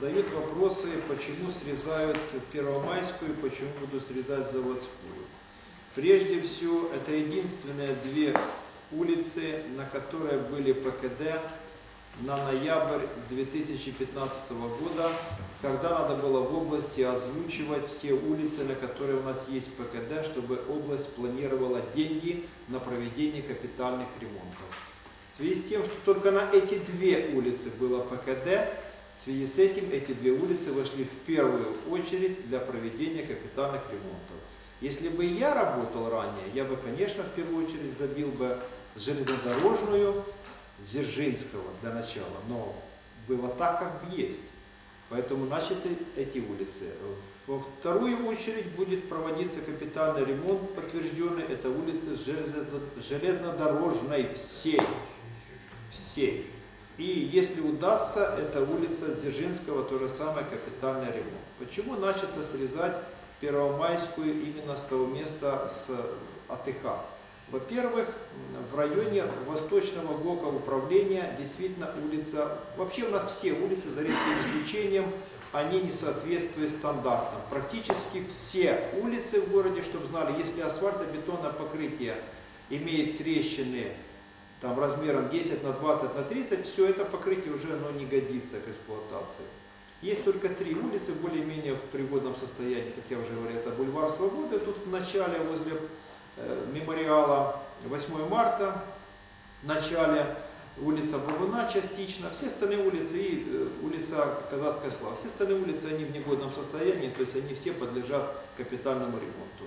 Задают вопросы, почему срезают Первомайскую, почему будут срезать Заводскую. Прежде всего, это единственные две улицы, на которые были ПКД на ноябрь 2015 года, когда надо было в области озвучивать те улицы, на которые у нас есть ПКД, чтобы область планировала деньги на проведение капитальных ремонтов. В связи с тем, что только на эти две улицы было ПКД, в связи с этим эти две улицы вошли в первую очередь для проведения капитальных ремонтов. Если бы я работал ранее, я бы, конечно, в первую очередь забил бы железнодорожную Дзержинского для начала, но было так, как есть. Поэтому начаты эти улицы. Во вторую очередь будет проводиться капитальный ремонт, подтвержденный, это улицы железнодорожной всей. Всей. И если удастся, это улица Дзержинского, то же самое капитальный ремонт. Почему начато срезать Первомайскую именно с того места с АТХ? Во-первых, в районе восточного блока управления действительно улица, вообще у нас все улицы, за редким исключением, они не соответствуют стандартам. Практически все улицы в городе, чтобы знали, если асфальтобетонное покрытие имеет трещины там, размером 10 на 20 на 30, все это покрытие уже оно не годится к эксплуатации. Есть только три улицы более-менее в пригодном состоянии, как я уже говорил, это бульвар Свободы, тут в начале возле э, мемориала 8 марта, в начале улица Бабуна частично, все остальные улицы и э, улица Казацкая Слава, все остальные улицы, они в негодном состоянии, то есть они все подлежат капитальному ремонту.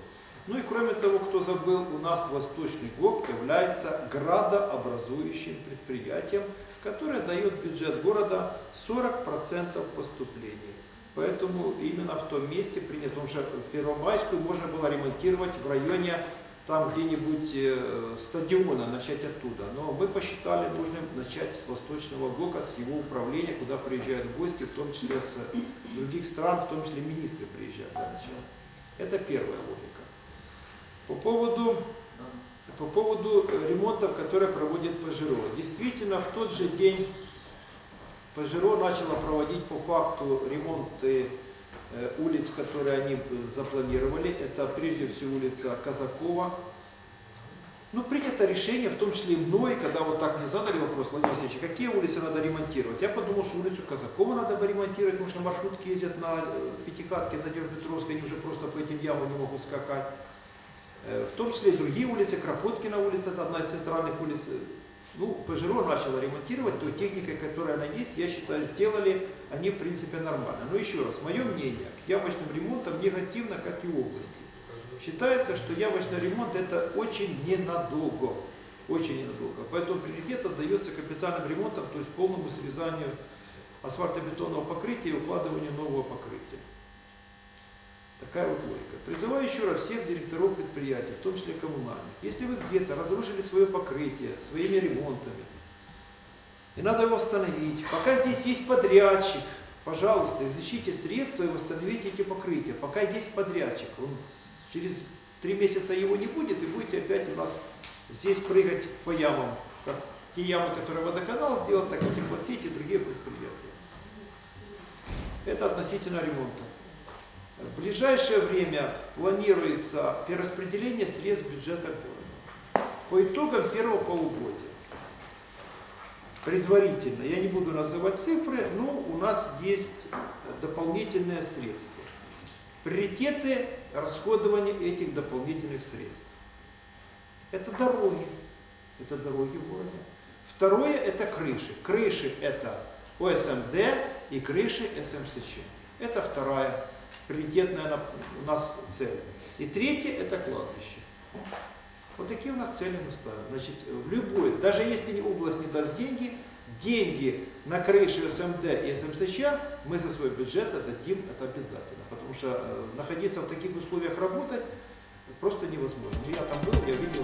Ну и кроме того, кто забыл, у нас Восточный ГОК является градообразующим предприятием, которое дает бюджет города 40% поступлений. Поэтому именно в том месте принято, потому что Первомайскую можно было ремонтировать в районе там где-нибудь э, стадиона, начать оттуда. Но мы посчитали нужным начать с Восточного блока, с его управления, куда приезжают гости, в том числе с других стран, в том числе министры приезжают для начала. Это первая логика. По поводу, по поводу ремонтов, которые проводит Пожиро. Действительно, в тот же день Пожиро начало проводить по факту ремонты э, улиц, которые они запланировали. Это прежде всего улица Казакова. Ну, принято решение, в том числе и мной, когда вот так мне задали вопрос, Владимир Васильевич, какие улицы надо ремонтировать? Я подумал, что улицу Казакова надо бы ремонтировать, потому что маршрутки ездят на э, Пятихатке, на Днепропетровской, они уже просто по этим ямам не могут скакать. В том числе и другие улицы, Кропоткина улица, одна из центральных улиц. Ну, Пежеро начала ремонтировать той техникой, которая она есть, я считаю, сделали они в принципе нормально. Но еще раз, мое мнение к ямочным ремонтам негативно, как и области. Считается, что ямочный ремонт это очень ненадолго. Очень ненадолго. Поэтому приоритет отдается капитальным ремонтам, то есть полному срезанию асфальтобетонного покрытия и укладыванию нового покрытия. Такая вот логика. Призываю еще раз всех директоров предприятий, в том числе коммунальных. Если вы где-то разрушили свое покрытие своими ремонтами, и надо его восстановить, пока здесь есть подрядчик, пожалуйста, изучите средства и восстановите эти покрытия. Пока есть подрядчик, он через три месяца его не будет, и будете опять у нас здесь прыгать по ямам, как те ямы, которые водоканал сделал, так и теплосети и другие предприятия. Это относительно ремонта. В ближайшее время планируется перераспределение средств бюджета города. По итогам первого полугодия, предварительно, я не буду называть цифры, но у нас есть дополнительные средства. Приоритеты расходования этих дополнительных средств. Это дороги. Это дороги в городе. Второе – это крыши. Крыши – это ОСМД и крыши СМСЧ. Это вторая приоритетная у нас цель. И третье – это кладбище. Вот такие у нас цели мы ставим. Значит, в любой, даже если область не даст деньги, деньги на крыше СМД и СМСЧ мы со своего бюджета дадим это обязательно. Потому что э, находиться в таких условиях работать просто невозможно. Я там был, я видел.